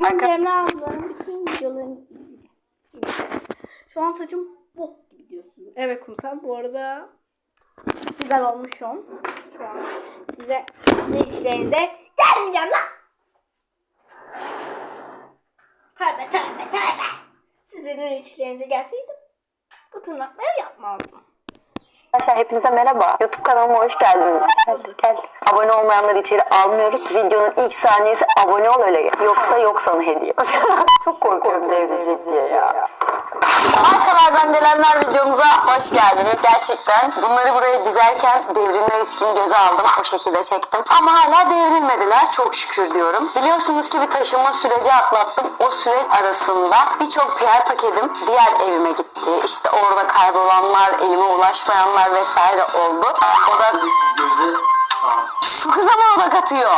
Bugün Cemre ablanın bütün videolarını. Şu an saçım bok gibi gidiyorsunuz. Evet kumsal bu arada güzel olmuşum. Şu an size sizin içlerinize gelmeyeceğim lan. Tövbe tövbe tövbe. Sizin içlerinize gelseydim bu tırnakları yapmazdım. Arkadaşlar hepinize merhaba. YouTube kanalıma hoş geldiniz. Gel, gel. Abone olmayanları içeri almıyoruz. Videonun ilk saniyesi abone ol öyle gel. Yoksa yok sana hediye. Çok korkuyorum devrilecek diye ya. Arkalardan gelenler videomuza hoş geldiniz. Gerçekten bunları buraya dizerken devrilme riskini göze aldım. O şekilde çektim. Ama hala devrilmediler. Çok şükür diyorum. Biliyorsunuz ki bir taşınma süreci atlattım. O süreç arasında birçok PR paketim diğer evime gitti. İşte orada kaybolanlar, elime ulaşmayanlar vesaire oldu. O da Göze şu kıza mı odak atıyor?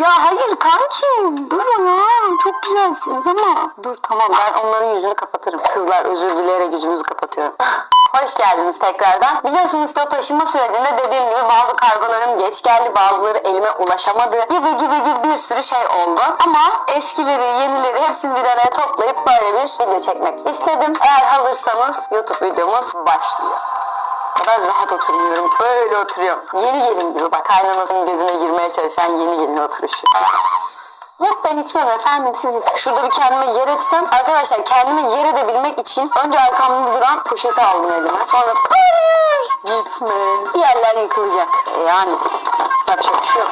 Ya hayır kankim dur ya çok güzelsiniz ama dur tamam ben onların yüzünü kapatırım. Kızlar özür dileyerek yüzünüzü kapatıyorum. Hoş geldiniz tekrardan. Biliyorsunuz ki o taşınma sürecinde dediğim gibi bazı kargolarım geç geldi, bazıları elime ulaşamadı gibi gibi gibi bir sürü şey oldu. Ama eskileri, yenileri hepsini bir araya toplayıp böyle bir video çekmek istedim. Eğer hazırsanız YouTube videomuz başlıyor. Kadar rahat oturmuyorum. Böyle oturuyorum. Yeni gelin gibi bak kaynanasının gözüne girmeye çalışan yeni gelin oturuşu. Yok ben içmem efendim siz için. Şurada bir kendime yer etsem. Arkadaşlar kendime yer edebilmek için önce arkamda duran poşeti aldım elime. Sonra hayır gitme. Bir yerler yıkılacak. E Yani yapacak bir şey yok.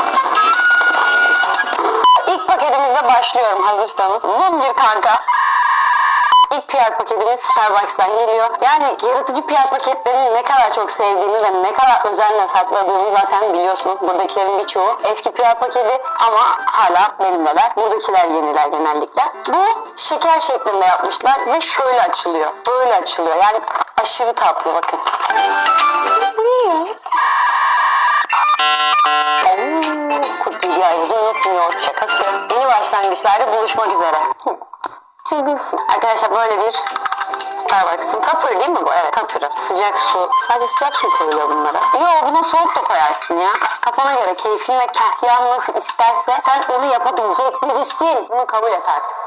İlk paketimizle başlıyorum hazırsanız. Zoom gir kanka. İlk PR paketimiz Starbucks'tan geliyor. Yani yaratıcı PR paketlerini ne kadar çok sevdiğimi ve ne kadar özenle sakladığımı zaten biliyorsunuz. Buradakilerin birçoğu eski PR paketi ama hala benimleler. Buradakiler yeniler genellikle. Bu şeker şeklinde yapmışlar ve şöyle açılıyor. Böyle açılıyor. Yani aşırı tatlı bakın. Bu ne ya? Oo, Kurt Bilgi Ayrıcı unutmuyor şakası. Yeni başlangıçlarda buluşmak üzere. Çılgınsın. Arkadaşlar böyle bir Starbucks'ın tapır değil mi bu? Evet tapırı. Sıcak su. Sadece sıcak su koyuyor bunlara. Yo buna soğuk da koyarsın ya. Kafana göre keyfin ve kahyan nasıl isterse sen onu yapabilecek birisin. Bunu kabul et artık.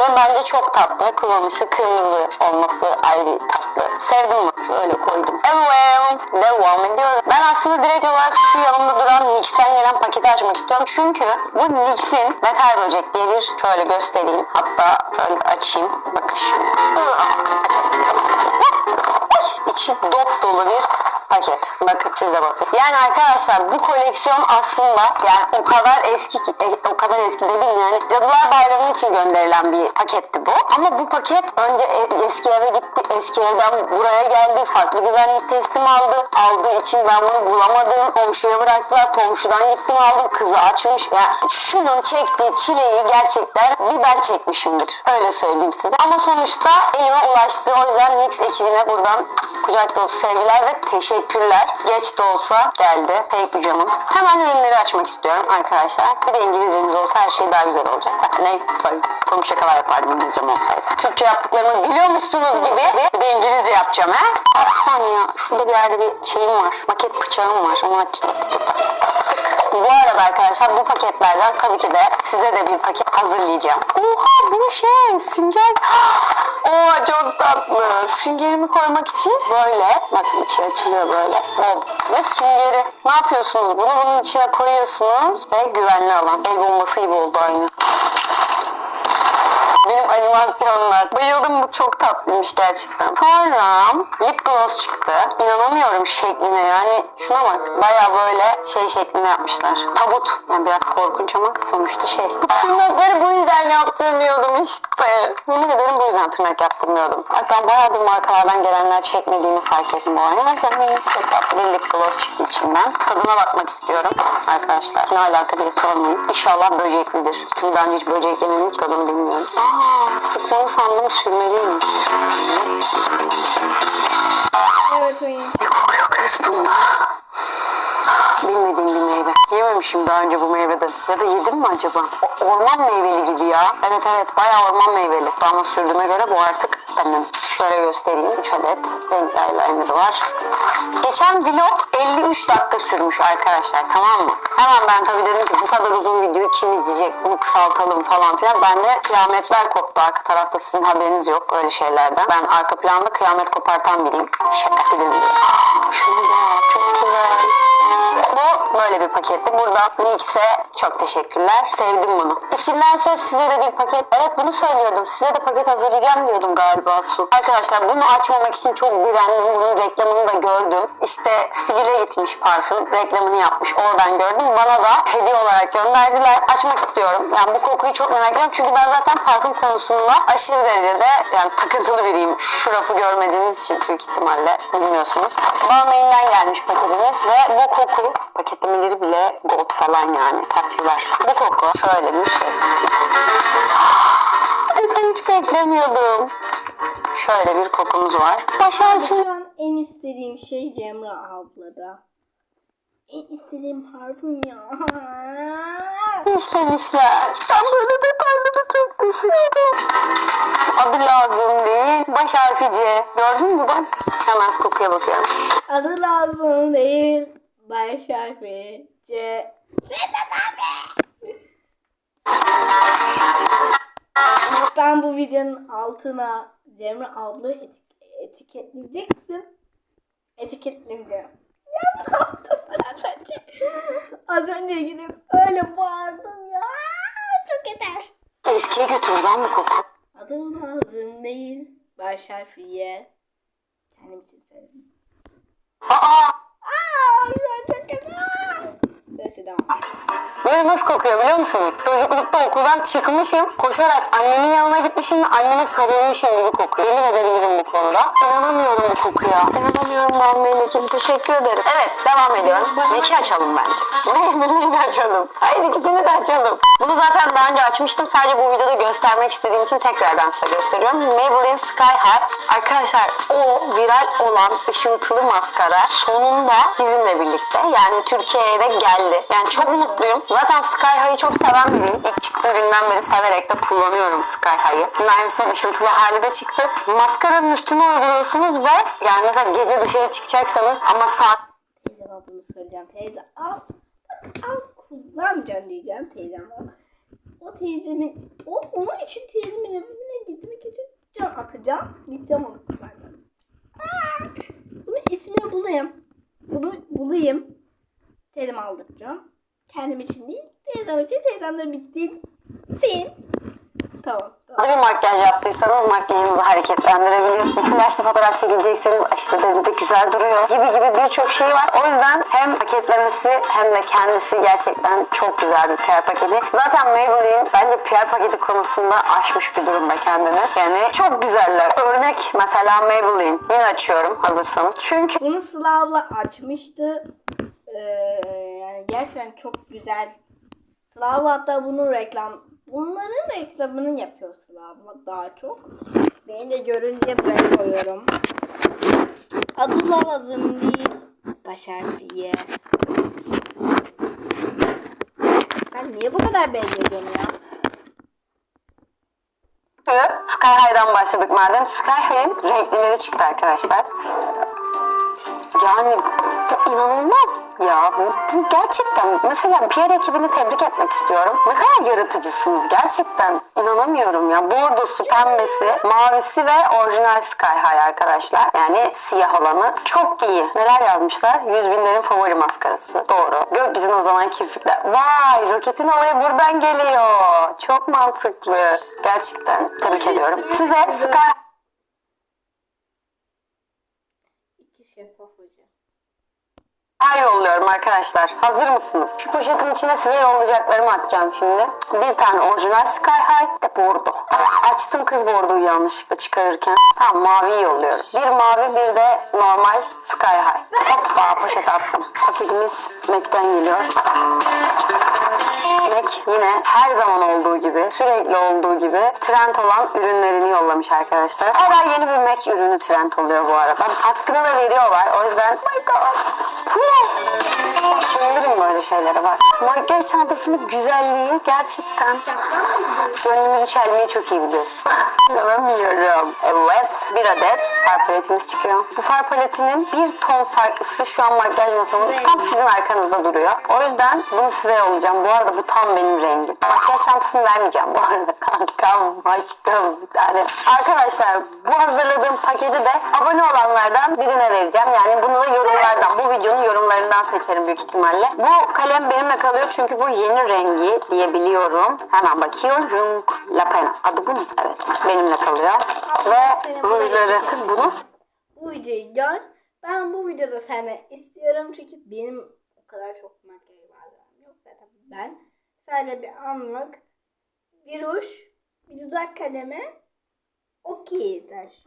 Ve bence çok tatlı. Kullanışı kırmızı olması ayrı tatlı. Sevdim mi? Şöyle koydum. Evet. Devam ediyorum. Ben aslında direkt olarak şu yanımda duran NYX'ten gelen paketi açmak istiyorum. Çünkü bu NYX'in Metal Böcek diye bir şöyle göstereyim. Hatta şöyle açayım. Bakın şimdi. Açalım. İçi dop dolu bir paket. Bakın siz de bakın. Yani arkadaşlar bu koleksiyon aslında yani o kadar eski ki e, o kadar eski dedim yani Cadılar Bayramı için gönderilen bir paketti bu. Ama bu paket önce eski eve gitti. Eski evden buraya geldi. Farklı güvenlik teslim aldı. Aldığı için ben bunu bulamadım. Komşuya bıraktılar. Komşudan gittim aldım. Kızı açmış. Yani şunun çektiği çileyi gerçekten bir ben çekmişimdir. Öyle söyleyeyim size. Ama sonuçta elime ulaştı. O yüzden Mix ekibine buradan kucak dolusu sevgiler ve teşekkürler. Geç de olsa geldi. Fake camım. Hemen ürünleri açmak istiyorum arkadaşlar. Bir de İngilizcemiz olsa her şey daha güzel olacak. Ben ne komik şakalar yapardım İngilizcem olsaydı. Türkçe yaptıklarımı gülüyormuşsunuz gibi bir de İngilizce yapacağım ha. Bir saniye. Şurada bir yerde bir şeyim var. Maket bıçağım var. Onu açtım. Bu arada arkadaşlar bu paketlerden tabii ki de size de bir paket hazırlayacağım. Oha bu şey sünger. Oo çok tatlı. Süngerimi koymak için böyle bakın içi açılıyor böyle. Evet. Ve süngeri ne yapıyorsunuz? Bunu bunun içine koyuyorsunuz ve güvenli alan. El bombası gibi oldu aynı. Animasyonlar. Bayıldım bu çok tatlıymış gerçekten. Sonra lip gloss çıktı. İnanamıyorum şekline yani. Şuna bak. Baya böyle şey şeklinde yapmışlar. Tabut. Yani biraz korkunç ama sonuçta şey. Tırnakları bu yüzden yaptırmıyordum işte. Yemin ederim bu yüzden tırnak yaptırmıyordum. Hatta bayağıdır markalardan gelenler çekmediğimi fark ettim bu. Neyse çok tatlı bir lip gloss çıktı içinden. Tadına bakmak istiyorum arkadaşlar. Ne alaka diye sormayın. İnşallah böceklidir. Çünkü önce hiç böcek yemedim. Tadını bilmiyorum. Aa, sıkmalı sandım sürmeliymiş. Evet oyun. Ne kokuyor kız bunda? Bilmediğim bir meyve. Yememişim daha önce bu meyveden. Ya da yedim mi acaba? O- orman meyveli gibi ya. Evet evet bayağı orman meyveli. Dama sürdüğüme göre bu artık benim. Şöyle göstereyim. 3 adet renkli eyeliner var. Geçen vlog 53 dakika sürmüş arkadaşlar tamam mı? Hemen ben tabii dedim ki bu kadar uzun videoyu kim izleyecek? Bunu kısaltalım falan filan. Ben de kıyametler koptu arka tarafta sizin haberiniz yok öyle şeylerden. Ben arka planda kıyamet kopartan biriyim. Şaka gibi. Ah, Şuna bak çok güzel. Böyle bir paketti. Buradan Nix'e çok teşekkürler. Sevdim bunu. İçinden söz size de bir paket. Evet bunu söylüyordum. Size de paket hazırlayacağım diyordum galiba Su. Arkadaşlar bunu açmamak için çok direndim. Bunun reklamını da gördüm. İşte Sibel'e gitmiş parfüm. Reklamını yapmış. Oradan gördüm. Bana da hediye olarak gönderdiler. Açmak istiyorum. Yani bu kokuyu çok merak ediyorum. Çünkü ben zaten parfüm konusunda aşırı derecede yani takıntılı biriyim. Şu rafı görmediğiniz için büyük ihtimalle bilmiyorsunuz. Balmain'den gelmiş paketimiz ve bu koku paketlemeleri bile gold falan yani tatlılar. Bu koku şöyle bir şey. Ben hiç beklemiyordum. Şöyle bir kokumuz var. Başarısız. Şu an en istediğim şey Cemre ablada. En istediğim harfim ya. işlemişler. Ben böyle detayları çok düşünüyordum. Adı lazım değil. Baş harfi C. Gördün mü bak? Hemen kokuya bakıyorum. Adı lazım değil. Baş harfi C. Ceylan abi. Ben bu videonun altına Cemre abla etik etiketleyecektim. Etiketlemeyeceğim. Ya ne yaptım ben az önce? Az önce gidip öyle bağırdım ya. Çok yeter. Eskiye götür lan bu koku. Adım lazım değil. Baş harfi Y. Kendim için söyledim. Aa! Aa, ya çok kötü. Neyse devam. Böyle nasıl kokuyor biliyor musunuz? Çocuklukta okuldan çıkmışım, koşarak annemin yanına gitmişim ve anneme sarılmışım gibi kokuyor. Yemin edebilirim bu konuda. İnanamıyorum bu kokuya. İnanamıyorum ben Melek'im. Teşekkür ederim. Evet, devam ediyorum. Meki açalım bence. Maybelline'i de açalım. Hayır ikisini de açalım. Bunu zaten daha önce açmıştım. Sadece bu videoda göstermek istediğim için tekrardan size gösteriyorum. Maybelline Sky High. Arkadaşlar o viral olan ışıltılı maskara sonunda bizimle birlikte. Yani Türkiye'ye de geldi. Yani çok mutluyum. Zaten Sky High'ı çok seven biriyim. İlk çıktığı günden beri severek de kullanıyorum Sky High'ı. Aynısının ışıltılı hali de çıktı. Maskaranın üstüne uyguluyorsunuz ve yani mesela gece dışarı çıkacaksanız ama saat Teyzem al bunu söyleyeceğim. Teyze al. Al kullanmayacaksın diyeceğim teyzem al. O teyzemin, o, onun için teyzemin evine gitmek için can atacağım. Gideceğim onu kullanacağım. Bunun ismini bulayım. Bunu bulayım. Teyzem aldıracağım. Kendim için değil. Teyzem için teyzemle bitti. Sin. Tamam. tamam. bir makyaj yaptıysanız makyajınızı hareketlendirebilir. Flaşlı fotoğraf çekilecekseniz aşırı derecede güzel duruyor. Gibi gibi birçok şey var. O yüzden hem paketlemesi hem de kendisi gerçekten çok güzel bir PR paketi. Zaten Maybelline bence PR paketi konusunda aşmış bir durumda kendini. Yani çok güzeller. Örnek mesela Maybelline. Yine açıyorum hazırsanız. Çünkü Bunu Sıla abla açmıştı. Ee, gerçekten çok güzel. Sıla abla hatta bunun reklam bunların reklamını yapıyor Sıla abla daha çok. Beni de görünce buraya koyuyorum. Adı lazım değil. Başar diye. Ben niye bu kadar benziyorum ya? Sky High'dan başladık madem. Sky High'ın renklileri çıktı arkadaşlar. Yani bu inanılmaz ya. Bu, bu gerçekten mesela PR ekibini tebrik etmek istiyorum. Ne kadar yaratıcısınız gerçekten. inanamıyorum ya. Bordosu, pembesi, mavisi ve orijinal Sky High arkadaşlar. Yani siyah olanı. Çok iyi. Neler yazmışlar? Yüz binlerin favori maskarası. Doğru. Gökyüzüne uzanan kirpikler. Vay roketin olayı buradan geliyor. Çok mantıklı. Gerçekten tebrik ediyorum. Size Sky Ay yolluyorum arkadaşlar. Hazır mısınız? Şu poşetin içine size yollayacaklarımı atacağım şimdi. Bir tane orijinal Sky High, de bordo. Açtım kız bordoyu yanlışlıkla çıkarırken. Tamam maviyi yolluyorum. Bir mavi bir de normal Sky High. Hoppa poşet attım. Paketimiz MAC'ten geliyor. Mac yine her zaman olduğu gibi, sürekli olduğu gibi trend olan ürünlerini yollamış arkadaşlar. Her ay yeni bir Mac ürünü trend oluyor bu arada. Hakkını da veriyorlar. O yüzden oh my god. Bu ne? Bak bayılırım böyle şeylere bak. Makyaj çantasının güzelliği gerçekten gönlümüzü çelmeyi çok iyi biliyorsun. İnanamıyorum. Evet bir adet far paletimiz çıkıyor. Bu far paletinin bir ton farklısı şu an makyaj masamın tam sizin arkanızda duruyor. O yüzden bunu size yollayacağım. Bu arada bu tam benim rengim. Çantasını vermeyeceğim bu arada. Kankam, aşkım bir. Arkadaşlar bu hazırladığım paketi de abone olanlardan birine vereceğim. Yani bunu da yorumlardan, bu videonun yorumlarından seçerim büyük ihtimalle. Bu kalem benimle kalıyor çünkü bu yeni rengi diyebiliyorum. Hemen bakıyorum. La Pena. Adı bu mu? Evet. Benimle kalıyor. Ve rujları. Kız bu nasıl? Bu videoyu gör. Ben bu videoda seni istiyorum çünkü benim o kadar çok makyaj malzemem yok zaten. Ben sadece bir anlık bir ruj, bir dudak kalemi okey yeter.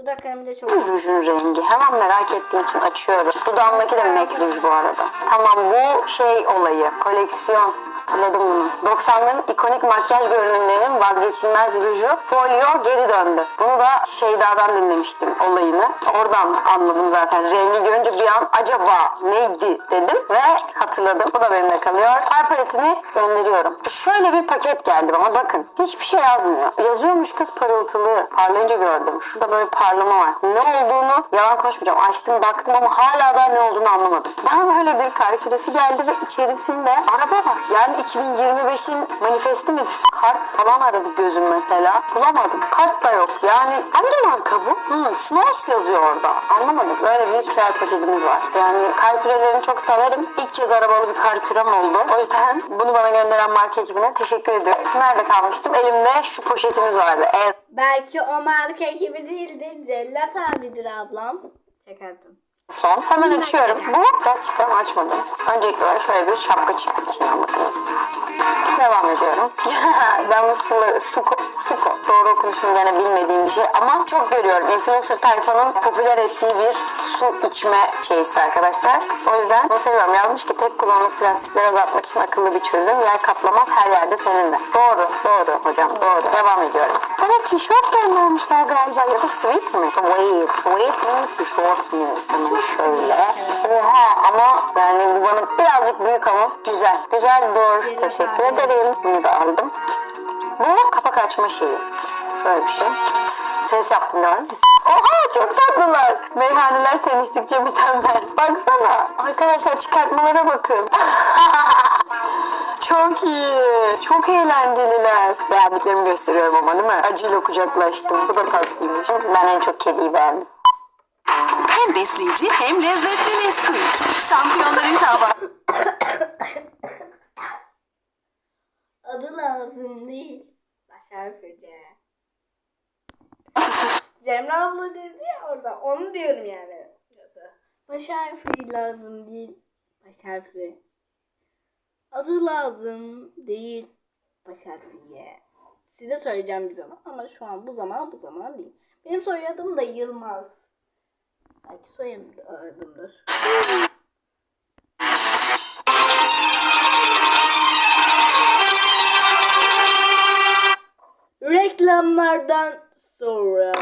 Dudak kalemi de çok Rujun rengi. Hemen merak ettiğim için açıyorum. Dudağımdaki de MAC ruj bu arada. Tamam bu şey olayı. Koleksiyon. Hatırladım bunu. 90'ların ikonik makyaj görünümlerinin vazgeçilmez ruju Folio geri döndü. Bunu da Şeyda'dan dinlemiştim olayını. Oradan anladım zaten. Rengi görünce bir an acaba neydi dedim ve hatırladım. Bu da benimle kalıyor. Far paletini gönderiyorum. Şöyle bir paket geldi bana bakın. Hiçbir şey yazmıyor. Yazıyormuş kız parıltılı. Parlayınca gördüm. Şurada böyle parlama var. Ne olduğunu yalan konuşmayacağım. Açtım baktım ama hala da ne olduğunu anlamadım. Bana böyle bir kar küresi geldi ve içerisinde araba var. Yani 2025'in manifesti mi? Kart falan aradı gözüm mesela. Bulamadım. Kart da yok. Yani hangi marka bu? Hmm, Snows yazıyor orada. Anlamadım. Böyle bir kıyafet paketimiz var. Yani kar kürelerini çok severim. İlk kez arabalı bir kar kürem oldu. O yüzden bunu bana gönderen marka ekibine teşekkür ediyorum. Nerede kalmıştım? Elimde şu poşetimiz vardı. En Belki o marka gibi değildir. Cellat abidir ablam. Çakardım. Son. Hemen açıyorum. Bu gerçekten açmadım. Öncelikle böyle şöyle bir şapka çıktı içinden bakınız. Devam ediyorum. ben bu suko, suko, suko. Doğru okunuşunu gene bilmediğim bir şey ama çok görüyorum. Influencer tayfanın popüler ettiği bir su içme şeysi arkadaşlar. O yüzden bunu seviyorum. Yazmış ki tek kullanımlık plastikleri azaltmak için akıllı bir çözüm. Yer kaplamaz her yerde seninle. Doğru, doğru hocam doğru. Devam ediyorum. Bana tişört göndermişler galiba ya da sweet mi? Sweet, sweet mi? Tişört mü? Hemen şöyle. Oha ama yani bu bana birazcık büyük ama güzel. Güzel dur. Teşekkür ederim. Bunu da aldım. Bu kapak açma şeyi. Şöyle bir şey. Ses yaptım mü? Oha çok tatlılar. Meyhaneler sen içtikçe mükemmel. Baksana. Arkadaşlar çıkartmalara bakın. Çok iyi. Çok eğlenceliler. Beğendiklerimi gösteriyorum ama değil mi? Acıyla kucaklaştım. Bu da tatlıymış. Ben en çok kediyi beğendim. Hem besleyici hem lezzetli Nesquik. Şampiyonların kahvaltısı. Adı lazım değil. Başar Fece. Cemre abla dedi ya orada. Onu diyorum yani. Baş harfi lazım değil. Baş harfi. Adı lazım değil. Baş harfiye. Size söyleyeceğim bir zaman ama şu an bu zaman bu zaman değil. Benim soyadım da Yılmaz. Belki soyadımdır. Reklamlardan sonra